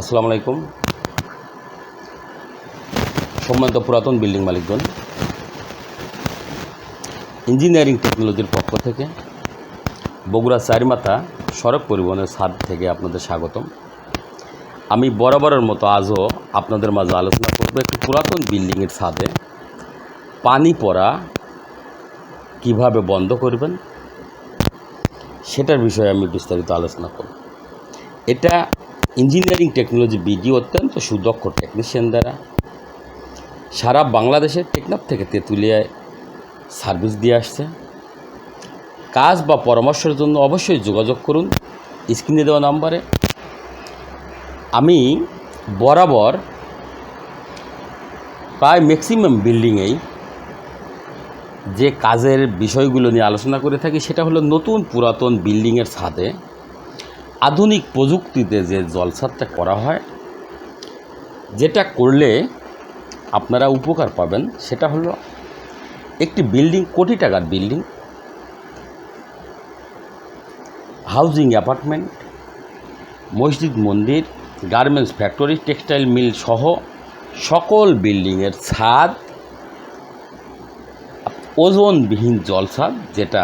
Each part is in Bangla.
আসসালামু আলাইকুম। সম্মানিত পুরাতন বিল্ডিং মালিকগণ, ইঞ্জিনিয়ারিং টেকনোলজির পক্ষ থেকে বগুড়া চারিমাথা সড়ক পরিবহনের ছাদ থেকে আপনাদের স্বাগতম। আমি বরাবরের মতো আজও আপনাদের মাঝে আলোচনা করব একটি পুরাতন বিল্ডিংয়ের ছাদে পানি পড়া কীভাবে বন্ধ করবেন, সেটার বিষয়ে আমি বিস্তারিত আলোচনা করব। এটা ইঞ্জিনিয়ারিং টেকনোলজি বিডি অত্যন্ত সুদক্ষ টেকনিশিয়ান দ্বারা সারা বাংলাদেশের টেকনাফ থেকে তেঁতুলিয়ায় সার্ভিস দিয়ে আসছে। কাজ বা পরামর্শের জন্য অবশ্যই যোগাযোগ করুন। স্ক্রিনে দেওয়া নাম্বারে। আমি বরাবর প্রায় ম্যাক্সিমাম বিল্ডিংয়েই যে কাজের বিষয়গুলো নিয়ে আলোচনা করে থাকি, সেটা হলো নতুন পুরাতন বিল্ডিংয়ের ছাদে আধুনিক প্রযুক্তিতে যে জলসাদটা করা হয়, যেটা করলে আপনারা উপকার পাবেন, সেটা হলো একটি বিল্ডিং, কোটি টাকার বিল্ডিং, হাউজিং অ্যাপার্টমেন্ট, মসজিদ মন্দির, গার্মেন্টস ফ্যাক্টরি, টেক্সটাইল মিল সহ সকল বিল্ডিংয়ের ছাদ, ওজনবিহীন জলসাদ যেটা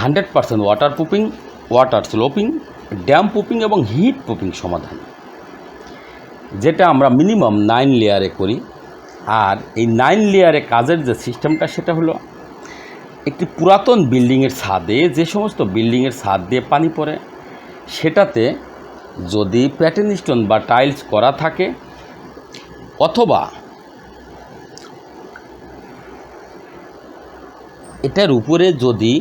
hundred percent water proofing water sloping, damp পুপিং এবং হিট পুপিং সমাধান। যেটা আমরা মিনিমাম নাইন লেয়ারে করি। আর এই নাইন লেয়ারে কাজের যে সিস্টেমটা, সেটা হলো একটি পুরাতন বিল্ডিংয়ের ছাদে, যে সমস্ত বিল্ডিংয়ের ছাদ দিয়ে পানি পড়ে, সেটাতে যদি প্যাটার্ন স্টোন বা টাইলস করা থাকে, অথবা এটার উপরে যদি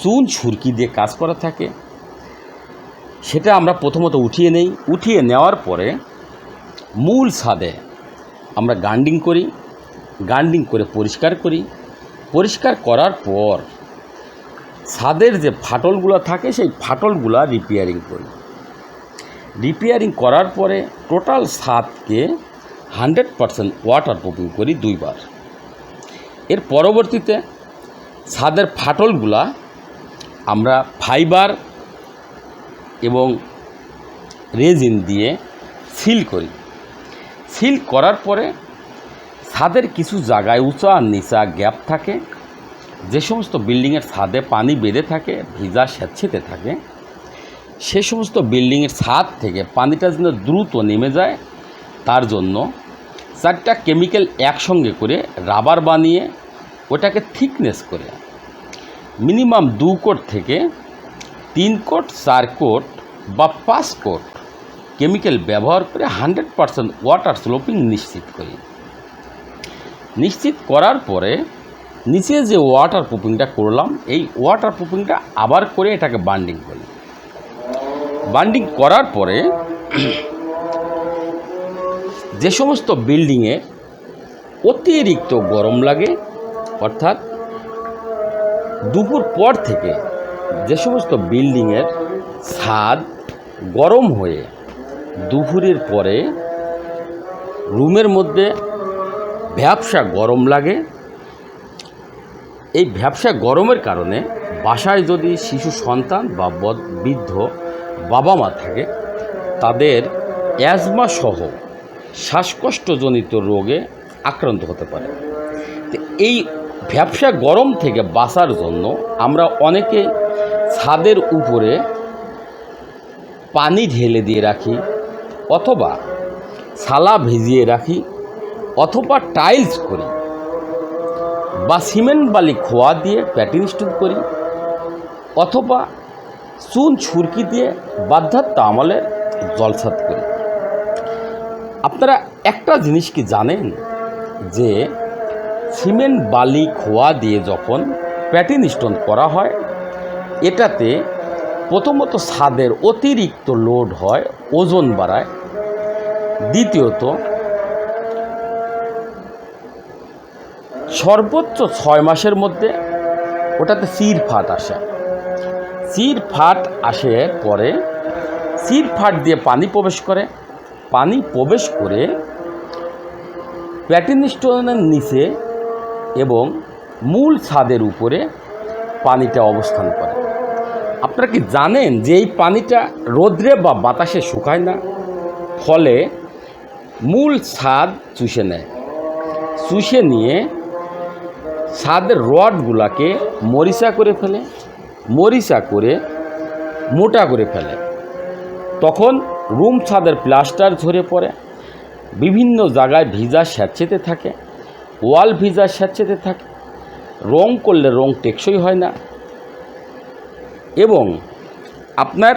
চুন ছুরকি দিয়ে কাজ করা থাকে। সেটা আমরা প্রথমত উঠিয়ে নেই। উঠিয়ে নেওয়ার পরে মূল ছাদে আমরা গান্ডিং করি গান্ডিং করে পরিষ্কার করি। পরিষ্কার করার পর ছাদের যে ফাটলগুলো থাকে, সেই ফাটলগুলো রিপেয়ারিং করি। রিপেয়ারিং করার পরে টোটাল ছাদকে হান্ড্রেড পারসেন্ট ওয়াটার প্রুফিং করি দুইবার। এর পরবর্তীতে ছাদের ফাটলগুলা আমরা ফাইবার এবং রেজিন দিয়ে সিল করি। সিল করার পরে ছাদের কিছু জায়গায় উঁচা আর নিচা গ্যাপ থাকে। যে সমস্ত বিল্ডিংয়ের ছাদে পানি বেঁধে থাকে, ভিজা স্যাচ্ছেতে থাকে, সে সমস্ত বিল্ডিংয়ের ছাদ থেকে পানিটা যেন দ্রুত নেমে যায়, তার জন্য চারটা কেমিক্যাল একসঙ্গে করে রাবার বানিয়ে ওটাকে থিকনেস করে মিনিমাম দু কোট থেকে তিন কোট, চার কোট বা পাঁচ কোট কেমিক্যাল ব্যবহার করে হান্ড্রেড পারসেন্ট ওয়াটার স্লোপিং নিশ্চিত করি। নিশ্চিত করার পরে নিচে যে ওয়াটার প্রুফিংটা করলাম, এই ওয়াটার প্রুফিংটা আবার করে এটাকে বান্ডিং করি। বান্ডিং করার পরে যে সমস্ত বিল্ডিংয়ে অতিরিক্ত গরম লাগে, অর্থাৎ দুপুর পর থেকে যে সমস্ত বিল্ডিংয়ের ছাদ গরম হয়ে দুপুরের পরে রুমের মধ্যে ভ্যাবসা গরম লাগে। এই ভ্যাবসা গরমের কারণে বাসায় যদি শিশু সন্তান বা বদ- বৃদ্ধ বাবা মা থাকে, তাদের অ্যাজমা সহ শ্বাসকষ্টজনিত রোগে আক্রান্ত হতে পারে। এই ভ্যাবসা গরম থেকে বাঁচার জন্য আমরা অনেকে ছাদের উপরে পানি ঢেলে দিয়ে রাখি, অথবা ছালা ভিজিয়ে রাখি, অথবা টাইলস করি, বা সিমেন্ট বালি খোয়া দিয়ে প্যাটিং স্টোন করি, অথবা চুন ছুরকি দিয়ে বাধ্যাত্ম আমলের জলসাত করি। আপনারা একটা জিনিস কি জানেন? যে সিমেন্ট বালি খোয়া দিয়ে যখন প্যাটিন স্টোন করা হয়, এটাতে প্রথমত ছাদের অতিরিক্ত লোড হয়, ওজন বাড়ায়। দ্বিতীয়ত, সর্বোচ্চ ছয় মাসের মধ্যে ওটাতে চির ফাট আসে। চির ফাট আসে পরে চির ফাট দিয়ে পানি প্রবেশ করে। পানি প্রবেশ করে প্যাটিন স্টোনের নিচে এবং মূল ছাদের উপরে পানিটা অবস্থান করে। আপনারা কি জানেন যে এই পানিটা রোদ্রে বা বাতাসে শুকায় না? ফলে মূল ছাদ চুষে নেয়। চুষে নিয়ে ছাদের রডগুলাকে মরিচা করে ফেলে, মরিচা করে মোটা করে ফেলে। তখন রুম ছাদের প্লাস্টার ঝরে পড়ে, বিভিন্ন জায়গায় ভিজা স্যাঁতসেতে থাকে ওয়াল ভিজা স্যাঁতসেতে থাকে। রং করলে রং টেকসই হয় না। এবং আপনার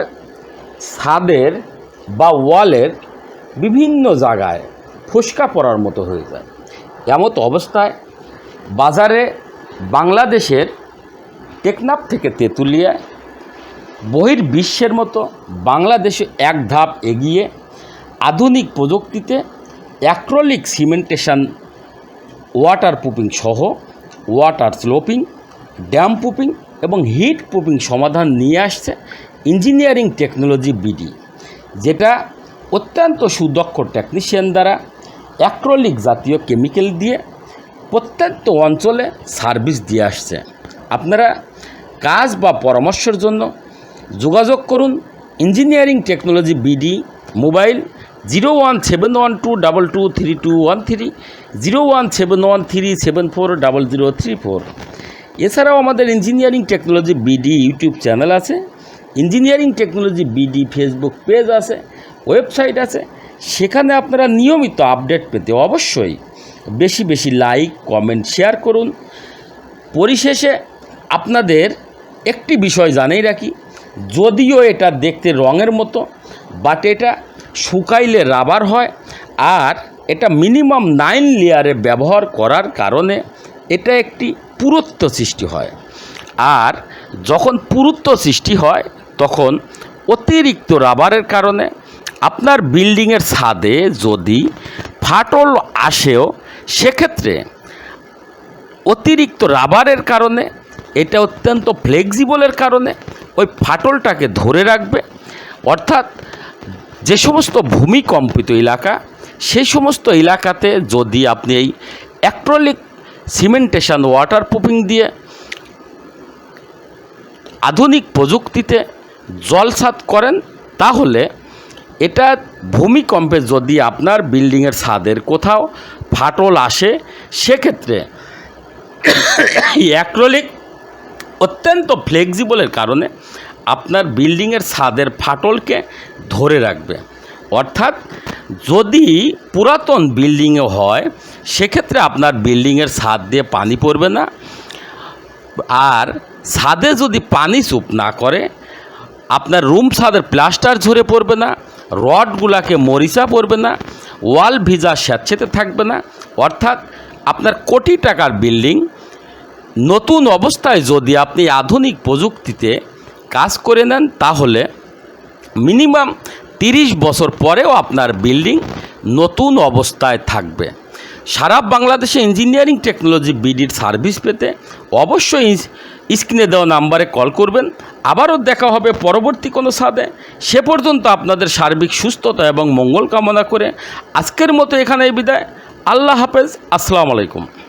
ছাদের বা ওয়ালের বিভিন্ন জায়গায় ফুসকা পড়ার মতো হয়ে যায়। এমত অবস্থায় বাজারে বাংলাদেশের টেকনাফ থেকে তেঁতুলিয়ায় বহির বিশ্বের মতো বাংলাদেশে এক ধাপ এগিয়ে আধুনিক প্রযুক্তিতে অ্যাক্রোলিক সিমেন্টেশন ওয়াটার প্রুফিং সহ ওয়াটার স্লোপিং ড্যাম প্রুফিং এবং হিট প্রুফিং সমাধান নিয়ে আসছে ইঞ্জিনিয়ারিং টেকনোলজি বিডি যেটা অত্যন্ত সুদক্ষ টেকনিশিয়ান দ্বারা অ্যাক্রোলিক জাতীয় কেমিক্যাল দিয়ে প্রত্যন্ত অঞ্চলে সার্ভিস দিয়ে আসছে। আপনারা কাজ বা পরামর্শের জন্য যোগাযোগ করুন engineering technology BD mobile zero one seven one two double two three two one three, zero one seven one three seven four double zero three four. এছাড়াও আমাদের engineering technology BD YouTube channel আছে engineering technology BD Facebook page আছে ওয়েবসাইট আছে, সেখানে আপনারা নিয়মিত আপডেট পেতে অবশ্যই বেশি বেশি লাইক কমেন্ট শেয়ার করুন। পরিশেষে আপনাদের একটি বিষয় জানেই রাখি যদিও এটা দেখতে রঙের মতো বাট এটা শুকাইলে রাবার হয় আর এটা মিনিমাম নাইন লেয়ারে ব্যবহার করার কারণে এটা একটি পুরুত্ব সৃষ্টি হয়। আর যখন পুরুত্ব সৃষ্টি হয়, তখন অতিরিক্ত রাবারের কারণে আপনার বিল্ডিংয়ের ছাদে যদি ফাটল আসেও, সেক্ষেত্রে অতিরিক্ত রাবারের কারণে, এটা অত্যন্ত ফ্লেক্সিবলের কারণে ওই ফাটলটাকে ধরে রাখবে। অর্থাৎ যে সমস্ত ভূমিকম্পিত এলাকা সেই সমস্ত এলাকাতে যদি আপনি এই অ্যাক্রোলিক সিমেন্টেশন ওয়াটার প্রুফিং দিয়ে আধুনিক প্রযুক্তিতে জলসাত করেন, তাহলে এটা ভূমিকম্পে যদি আপনার বিল্ডিংয়ের ছাদের কোথাও ফাটল আসে, সেক্ষেত্রে অ্যাক্রোলিক অত্যন্ত ফ্লেক্সিবলের কারণে আপনার বিল্ডিংয়ের ছাদের ফাটলকে ধরে রাখবে। অর্থাৎ যদি পুরাতন বিল্ডিংয়ে হয়, সেক্ষেত্রে আপনার বিল্ডিংয়ের ছাদ দিয়ে পানি পড়বে না। আর ছাদে যদি পানি চুপ না করে, আপনার রুম ছাদের প্লাস্টার ঝরে পড়বে না, রডগুলাকে মরিচা পড়বে না ওয়াল ভিজা স্যাঁতসেতে থাকবে না। অর্থাৎ আপনার কোটি টাকার বিল্ডিং নতুন অবস্থায় যদি আপনি আধুনিক প্রযুক্তিতে কাজ করে নেন, তাহলে মিনিমাম তিরিশ বছর পরেও আপনার বিল্ডিং নতুন অবস্থায় থাকবে। সারা বাংলাদেশে ইঞ্জিনিয়ারিং টেকনোলজি বিডির সার্ভিস পেতে অবশ্যই স্ক্রিনে দেওয়া নাম্বারে কল করবেন। আবারও দেখা হবে পরবর্তী কোনো সাদে সে পর্যন্ত আপনাদের সার্বিক সুস্থতা এবং মঙ্গল কামনা করে আজকের মতো এখানেই বিদায়। আল্লাহ হাফেজ। আসসালামু আলাইকুম।